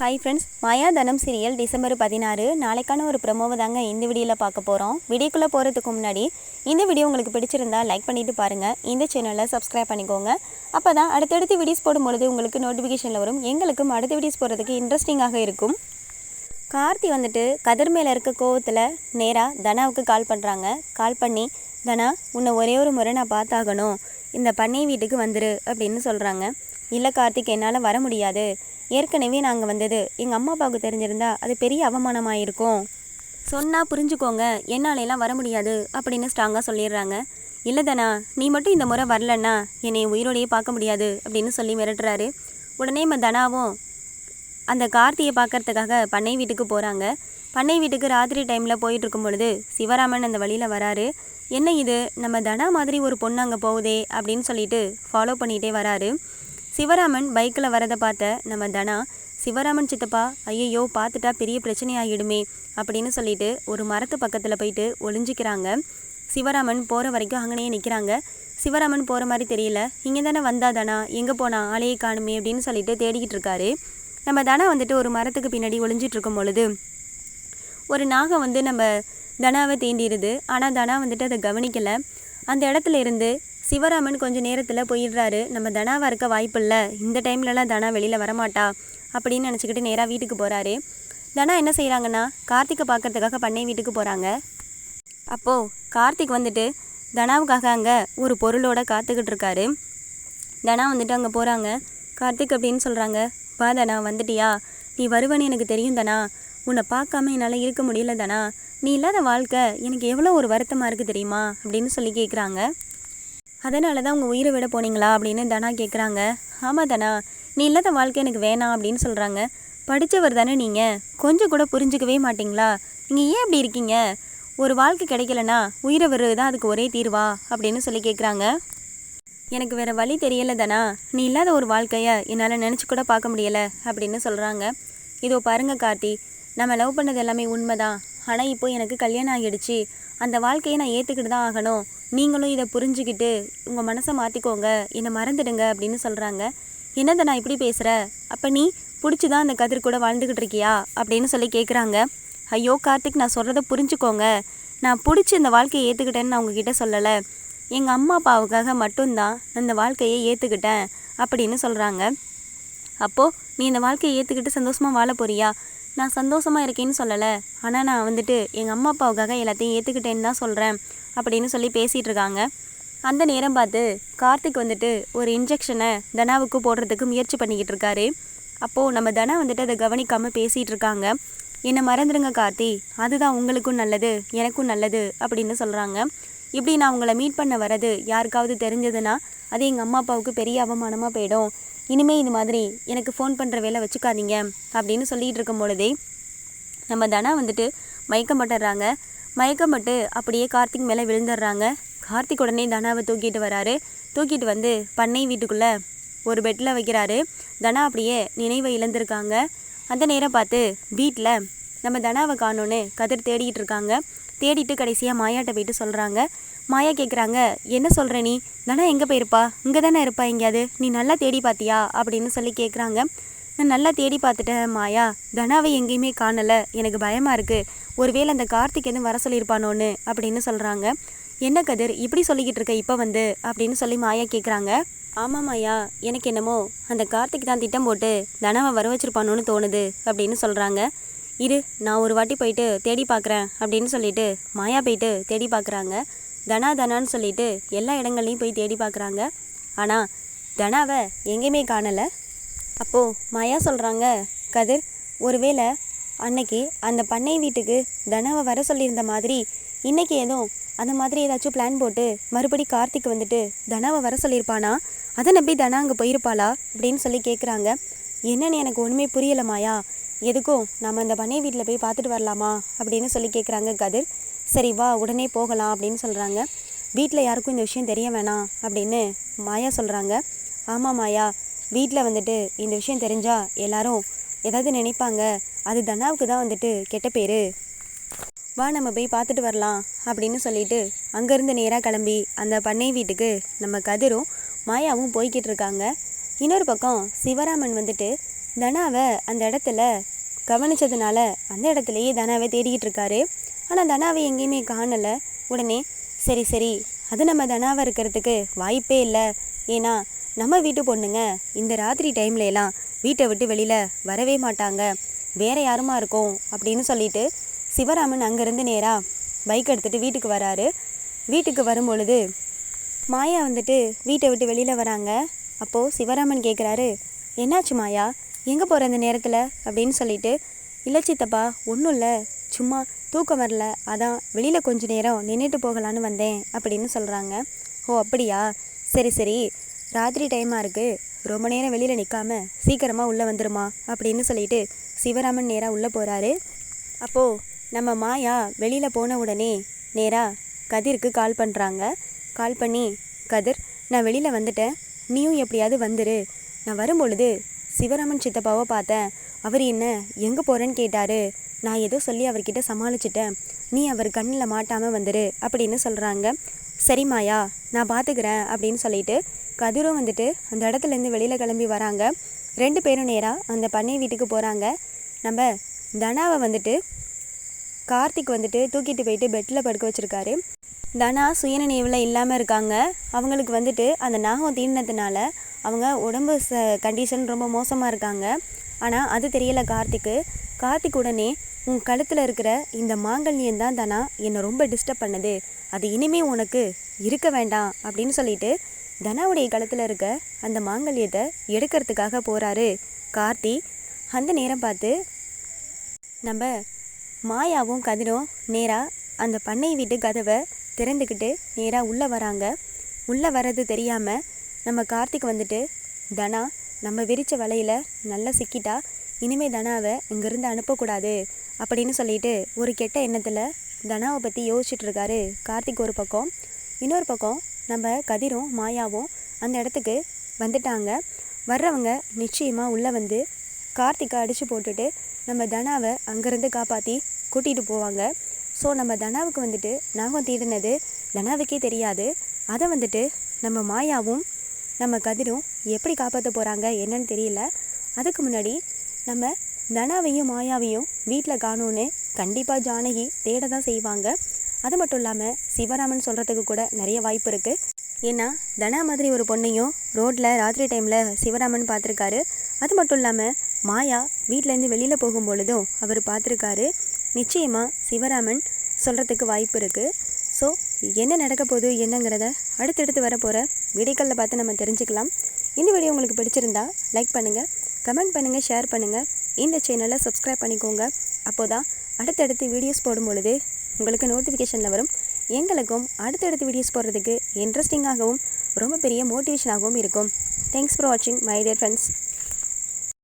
Hi friends மாயா தனம் serial December பதினாறு. நாளைக்கான ஒரு ப்ரமோவை தாங்க இந்த வீடியோவில் பார்க்க போகிறோம் வீடியோக்குள்ளே போகிறதுக்கு முன்னாடி இந்த வீடியோ உங்களுக்கு பிடிச்சிருந்தா லைக் பண்ணிவிட்டு பாருங்கள் இந்த சேனலை சப்ஸ்கிரைப் பண்ணிக்கோங்க. அப்போ தான் அடுத்தடுத்து வீடியோஸ் போடும்பொழுது உங்களுக்கு நோட்டிஃபிகேஷனில் வரும். எங்களுக்கும் அடுத்த வீடியோஸ் போடுறதுக்கு இன்ட்ரெஸ்டிங்காக இருக்கும். கார்த்தி வந்துட்டு கதிர் மேலே இருக்க கோவத்தில் நேராக தனாவுக்கு கால் பண்ணுறாங்க கால் பண்ணி தனா உன்னை ஒரே ஒரு முறை நான் பார்த்தாகணும். இந்த பண்ணை வீட்டுக்கு வந்துரு அப்படின்னு சொல்கிறாங்க இல்லை கார்த்திக் என்னால் வர முடியாது. ஏற்கனவே நாங்கள் வந்தது. எங்கள் அம்மா அப்பாவுக்கு தெரிஞ்சிருந்தா அது பெரிய அவமானமாக இருக்கும் சொன்னால் புரிஞ்சுக்கோங்க. என்னாலெல்லாம் வர முடியாது அப்படின்னு ஸ்ட்ராங்காக சொல்லிடுறாங்க. இல்லைதானா நீ மட்டும் இந்த முறை வரலன்னா என்னை உயிரோடையே பார்க்க முடியாது அப்படின்னு சொல்லி மிரட்டுறாரு. உடனே நம்ம தனாவும் அந்த கார்த்தியை பார்க்கறதுக்காக பண்ணை வீட்டுக்கு போகிறாங்க பண்ணை வீட்டுக்கு ராத்திரி டைமில் போயிட்டுருக்கும் பொழுது சிவராமன் அந்த வழியில் வராரு. என்ன இது? நம்ம தனா மாதிரி ஒரு பொண்ணு அங்கே போகுதே? அப்படின்னு சொல்லிட்டு ஃபாலோ பண்ணிகிட்டே வராரு. சிவராமன் பைக்கில் வரதை பார்த்த நம்ம தனா சிவராமன் சித்தப்பா ஐயையோ பார்த்துட்டா பெரிய பிரச்சனையாகிடுமே அப்படின்னு சொல்லிட்டு ஒரு மரத்து பக்கத்தில் போயிட்டு ஒளிஞ்சிக்கிறாங்க. சிவராமன் போகிற வரைக்கும் அங்கனையே நிற்கிறாங்க சிவராமன் போகிற மாதிரி தெரியல. இங்கே தானே வந்தா தானா? எங்கே போனா? ஆளையே காணுமே அப்படின்னு சொல்லிட்டு தேடிக்கிட்டு இருக்காரு. நம்ம தனா வந்துட்டு ஒரு மரத்துக்கு பின்னாடி ஒளிஞ்சிட்டு இருக்கும் பொழுது ஒரு நாகம் வந்து நம்ம தனாவை தீண்டிடுது ஆனால் தனா வந்துட்டு அதை கவனிக்கலை. அந்த இடத்துல இருந்து சிவராமன் கொஞ்சம் நேரத்தில் போயிடுறாரு. நம்ம தனாவாக இருக்க வாய்ப்பில்லை. இந்த டைம்லலாம் தனா வெளியில் வரமாட்டா. அப்படின்னு நினச்சிக்கிட்டு நேராக வீட்டுக்கு போகிறாரு தனா என்ன செய்கிறாங்கன்னா கார்த்திகை பார்க்கறதுக்காக பண்ணை வீட்டுக்கு போகிறாங்க அப்போது கார்த்திக் வந்துட்டு தனாவுக்காக அங்கே ஒரு பொருளோட காத்துக்கிட்டு இருக்காரு. தனா வந்துட்டு அங்கே போகிறாங்க கார்த்திக் அப்படின்னு சொல்கிறாங்க வா தனா வந்துட்டியா? நீ வருவன்னு எனக்கு தெரியும் தனா. உன்னை பார்க்காம என்னால் இருக்க முடியல தனா. நீ இல்லாத வாழ்க்கை எனக்கு எவ்வளோ ஒரு வருத்தமாக இருக்குது தெரியுமா? அப்படின்னு சொல்லி கேட்குறாங்க அதனால தான் உங்கள் உயிரை விட போனீங்களா அப்படின்னு தனா கேட்குறாங்க ஆமாம் தனா நீ இல்லாத வாழ்க்கை எனக்கு வேணாம் அப்படின்னு சொல்கிறாங்க படித்தவர் தானே நீங்கள் கொஞ்சம் கூட புரிஞ்சுக்கவே மாட்டிங்களா? நீங்கள் ஏன் அப்படி இருக்கீங்க? ஒரு வாழ்க்கை கிடைக்கலனா உயிரை விடுறது தான் அதுக்கு ஒரே தீர்வா? அப்படின்னு சொல்லி கேட்குறாங்க எனக்கு வேறு வழி தெரியல தானா நீ இல்லாத ஒரு வாழ்க்கையை என்னால் நினச்சி கூட பார்க்க முடியல அப்படின்னு சொல்கிறாங்க இதோ பாருங்க கார்த்தி நம்ம லவ் பண்ணது எல்லாமே உண்மைதான். ஆனால் இப்போ எனக்கு கல்யாணம் ஆகிடுச்சு. அந்த வாழ்க்கையை நான் ஏற்றுக்கிட்டு தான் ஆகணும். நீங்களும் இதை புரிஞ்சுக்கிட்டு உங்கள் மனசை மாற்றிக்கோங்க என்னை மறந்துடுங்க அப்படின்னு சொல்கிறாங்க என்னதை நான் இப்படி பேசுகிற அப்போ நீ பிடிச்சி தான் அந்த கதிர் கூட வாழ்ந்துக்கிட்டு இருக்கியா? அப்படின்னு சொல்லி கேட்குறாங்க ஐயோ கார்த்திக் நான் சொல்கிறத புரிஞ்சுக்கோங்க. நான் பிடிச்சி இந்த வாழ்க்கையை ஏற்றுக்கிட்டேன்னு நான் உங்ககிட்ட சொல்லலை. எங்கள் அம்மா அப்பாவுக்காக மட்டும்தான் நான் இந்த வாழ்க்கையை ஏற்றுக்கிட்டேன் அப்படின்னு சொல்கிறாங்க அப்போது நீ இந்த வாழ்க்கையை ஏற்றுக்கிட்டு சந்தோஷமாக வாழ போறியா? நான் சந்தோஷமாக இருக்கேன்னு சொல்லலை. ஆனால் நான் வந்துட்டு எங்கள் அம்மா அப்பாவுக்காக எல்லாத்தையும் ஏற்றுக்கிட்டேன்னு தான் சொல்கிறேன் அப்படின்னு சொல்லி பேசிகிட்டு இருக்காங்க. அந்த நேரம் பார்த்து கார்த்திக் வந்துட்டு ஒரு இன்ஜெக்ஷனை தனாவுக்கு போடுறதுக்கு முயற்சி பண்ணிக்கிட்டு இருக்காரு. அப்போது நம்ம தனா வந்துட்டு அதை கவனிக்காமல் பேசிகிட்டு இருக்காங்க. என்னை மறந்துடுங்க கார்த்தி. அதுதான் உங்களுக்கும் நல்லது எனக்கும் நல்லது அப்படின்னு சொல்கிறாங்க இப்படி நான் உங்களை மீட் பண்ண வரது யாருக்காவது தெரிஞ்சதுன்னா அது எங்கள் அம்மா அப்பாவுக்கு பெரிய அவமானமாக போயிடும். இனிமேல் இது மாதிரி எனக்கு ஃபோன் பண்ணுற வேலை வச்சுக்காதீங்க அப்படின்னு சொல்லிகிட்டு இருக்கும் பொழுதே நம்ம தனா வந்துட்டு மயக்கம் பட்டுறாங்க. மயக்கம் பட்டு அப்படியே கார்த்திக் மேலே விழுந்துடுறாங்க. கார்த்திக் உடனே தனாவை தூக்கிட்டு வராரு. தூக்கிட்டு வந்து பண்ணை வீட்டுக்குள்ளே ஒரு பெட்டில் வைக்கிறாரு. தனா அப்படியே நினைவை இழந்திருக்காங்க. அந்த நேரம் பார்த்து வீட்டில் நம்ம தனாவை காணோன்னு கதிர் தேடிக்கிட்டு இருக்காங்க. தேடிட்டு கடைசியாக மாயாட்ட போயிட்டு சொல்கிறாங்க மாயா கேட்குறாங்க என்ன சொல்கிற நீ? தனா எங்கே போயிருப்பா? இங்கே தானே இருப்பா எங்கேயாவது? நீ நல்லா தேடி பார்த்தியா அப்படின்னு சொல்லி கேட்குறாங்க நான் நல்லா தேடி பார்த்துட்டேன் மாயா. தனாவை எங்கேயுமே காணலை. எனக்கு பயமாக இருக்குது ஒருவேளை அந்த கார்த்திக் எதுவும் வர சொல்லியிருப்பானோன்னு? அப்படின்னு சொல்கிறாங்க என்ன கதிர்? இப்படி சொல்லிக்கிட்டு இருக்க இப்போ வந்து? அப்படின்னு சொல்லி மாயா கேட்குறாங்க ஆமாம் மாயா. எனக்கு என்னமோ அந்த கார்த்திக் தான் திட்டம் போட்டு தனாவை வர வச்சிருப்பானோன்னு தோணுது. அப்படின்னு சொல்கிறாங்க இரு நான் ஒரு வாட்டி போயிட்டு தேடி பார்க்குறேன் அப்படின்னு சொல்லிட்டு மாயா போயிட்டு தேடி பார்க்குறாங்க. தனா தனான்னு சொல்லிட்டு எல்லா இடங்கள்லையும் போய் தேடி பார்க்குறாங்க. ஆனால் தனாவை எங்கேயுமே காணலை. அப்போது மாயா சொல்கிறாங்க கதிர் ஒருவேளை அன்னைக்கு அந்த பண்ணை வீட்டுக்கு தனாவை வர சொல்லியிருந்த மாதிரி இன்னைக்கு ஏதோ அந்த மாதிரி ஏதாச்சும் பிளான் போட்டு மறுபடி கார்த்திக் வந்துட்டு தனாவை வர சொல்லியிருப்பானா? அதை நம்பி தனா அங்கே போயிருப்பாளா? அப்படின்னு சொல்லி கேட்குறாங்க என்னன்னு எனக்கு ஒன்றுமே புரியல மாயா. எதுக்கும் நம்ம அந்த பண்ணை வீட்டில் போய் பார்த்துட்டு வரலாமா? அப்படின்னு சொல்லி கேட்குறாங்க கதிர். சரி வா உடனே போகலாம் அப்படின்னு சொல்கிறாங்க வீட்டில் யாருக்கும் இந்த விஷயம் தெரிய வேணாம் அப்படின்னு மாயா சொல்கிறாங்க ஆமாம் மாயா. வீட்டில் வந்துட்டு இந்த விஷயம் தெரிஞ்சால் எல்லாரும் ஏதாவது நினைப்பாங்க. அது தனாவுக்கு தான் வந்துட்டு கெட்ட பேர். வா நம்ம போய் பார்த்துட்டு வரலாம் அப்படின்னு சொல்லிட்டு அங்கேருந்து நேராக கிளம்பி அந்த பண்ணை வீட்டுக்கு நம்ம கதிரும் மாயாவும் போய்கிட்டு இருக்காங்க. இன்னொரு பக்கம் சிவராமன் வந்துட்டு தனாவை அந்த இடத்துல கவனிச்சதுனால அந்த இடத்துலையே தனாவை தேடிக்கிட்டு இருக்காரு. ஆனால் தனாவை எங்கேயுமே காணலை. உடனே சரி சரி அது நம்ம தனாவை இருக்கிறதுக்கு வாய்ப்பே இல்லை. ஏன்னா நம்ம வீட்டு பொண்ணுங்க இந்த ராத்திரி டைம்ல எல்லாம் வீட்டை விட்டு வெளியில் வரவே மாட்டாங்க. வேற யாருமா இருக்கும்? அப்படின்னு சொல்லிட்டு சிவராமன் அங்கேருந்து நேராக பைக் எடுத்துகிட்டு வீட்டுக்கு வராரு. வீட்டுக்கு வரும்பொழுது மாயா வந்துட்டு வீட்டை விட்டு வெளியில் வராங்க. அப்போது சிவராமன் கேட்குறாரு என்னாச்சு மாயா? எங்கே போகிற இந்த நேரத்தில்? அப்படின்னு சொல்லிட்டு இல்லை சித்தப்பா ஒன்றும் இல்லை. சும்மா தூக்கம் வரல. அதான் வெளியில் கொஞ்ச நேரம் நின்றுட்டு போகலான்னு வந்தேன் அப்படின்னு சொல்கிறாங்க ஓ அப்படியா? சரி சரி. ராத்திரி டைமாக இருக்குது ரொம்ப நேரம் வெளியில் நிற்காம சீக்கிரமாக உள்ளே வந்துருமா? அப்படின்னு சொல்லிட்டு சிவராமன் நேராக உள்ளே போகிறாரு அப்போது நம்ம மாயா வெளியில் போன உடனே நேராக கதிருக்கு கால் பண்ணுறாங்க கால் பண்ணி கதிர் நான் வெளியில் வந்துட்டேன். நீயும் எப்படியாவது வந்துரு. நான் வரும்பொழுது சிவராமன் சித்தப்பாவை பார்த்தேன். அவர் என்ன எங்கே போகிறேன்னு கேட்டார். நான் ஏதோ சொல்லி அவர்கிட்ட சமாளிச்சிட்டேன். நீ அவர் கண்ணில் மாட்டாமல் வந்துரு அப்படின்னு சொல்கிறாங்க சரி மாயா நான் பார்த்துக்கிறேன் அப்படின்னு சொல்லிட்டு கதிரும் வந்துட்டு அந்த இடத்துலேருந்து வெளியில் கிளம்பி வராங்க. ரெண்டு பேரும் நேராக அந்த பண்ணை வீட்டுக்கு போகிறாங்க நம்ம தனாவை வந்துட்டு கார்த்திக் வந்துட்டு தூக்கிட்டு போயிட்டு பெட்டில் படுக்க வச்சுருக்காரு. தனா சுயநினைவில் இல்லாமல் இருக்காங்க. அவங்களுக்கு வந்துட்டு அந்த நாகம் தீண்டினதுனால அவங்க உடம்பு ச கண்டிஷன் ரொம்ப மோசமாக இருக்காங்க. ஆனால் அது தெரியலை கார்த்திக்கு. கார்த்திக் உடனே உன் கழுத்தில் இருக்கிற இந்த மாங்கல்யம் தான் தானா என்னை ரொம்ப டிஸ்டர்ப் பண்ணுது. அது இனிமே உனக்கு இருக்க வேண்டாம் அப்படின்னு சொல்லிட்டு தனாவுடைய கழுத்தில் இருக்க அந்த மாங்கல்யத்தை எடுக்கிறதுக்காக போகிறாரு கார்த்தி. அந்த நேரம் பார்த்து நம்ம மாயாவும் கதிரும் நேராக அந்த பண்ணை வீட்டு கதவை திறந்துக்கிட்டு நேராக உள்ளே வராங்க. உள்ளே வர்றது தெரியாமல் நம்ம கார்த்திக் வந்துட்டு தனா நம்ம விரித்த வலையில் நல்லா சிக்கிட்டா இனிமேல் தனாவை இங்கேருந்து அனுப்பக்கூடாது அப்படின்னு சொல்லிட்டு ஒரு கெட்ட எண்ணத்தில் தனாவை பற்றி யோசிச்சுட்டு இருக்காரு கார்த்திக் ஒரு பக்கம். இன்னொரு பக்கம் நம்ம கதிரும் மாயாவும் அந்த இடத்துக்கு வந்துட்டாங்க. வர்றவங்க நிச்சயமாக உள்ளே வந்து கார்த்திகை அடித்து போட்டுட்டு நம்ம தனாவை அங்கேருந்து காப்பாற்றி கூட்டிகிட்டு போவாங்க. ஸோ நம்ம தனாவுக்கு வந்துட்டு நாகம் தீடினது தனாவுக்கே தெரியாது. அதை வந்துட்டு நம்ம மாயாவும் நம்ம கதிரும் எப்படி காப்பாற்ற போகிறாங்க என்னன்னு தெரியல. அதுக்கு முன்னாடி நம்ம தனாவையும் மாயாவையும் வீட்டில் காணோன்னு கண்டிப்பாக ஜானகி தேட தான் செய்வாங்க. அது மட்டும் இல்லாமல் சிவராமன் சொல்கிறதுக்கு கூட நிறைய வாய்ப்பு இருக்குது ஏன்னா தனா மாதிரி ஒரு பொண்ணையும் ரோட்டில் ராத்திரி டைமில் சிவராமன் பார்த்துருக்காரு. அது மட்டும் இல்லாமல் மாயா வீட்டிலேருந்து வெளியில் போகும் பொழுதும் அவர் பார்த்துருக்காரு. நிச்சயமாக சிவராமன் சொல்கிறதுக்கு வாய்ப்பு இருக்குது ஸோ என்ன நடக்க போகுது என்னங்கிறத அடுத்தடுத்து வரப்போகிற வீடியோக்களில் பார்த்து நம்ம தெரிஞ்சுக்கலாம். இந்த வீடியோ உங்களுக்கு பிடிச்சிருந்தா லைக் பண்ணுங்கள் கமெண்ட் பண்ணுங்கள் ஷேர் பண்ணுங்கள் இந்த சேனலை சப்ஸ்கிரைப் பண்ணிக்கோங்க. அப்போ தான் அடுத்தடுத்து வீடியோஸ் போடும் பொழுது உங்களுக்கு நோட்டிஃபிகேஷனில் வரும். எங்களுக்கும் அடுத்தடுத்து வீடியோஸ் போடுறதுக்கு இன்ட்ரெஸ்டிங்காகவும் ரொம்ப பெரிய மோட்டிவேஷனாகவும் இருக்கும். தேங்க்ஸ் ஃபார் வாட்சிங் மை டியர் ஃப்ரெண்ட்ஸ்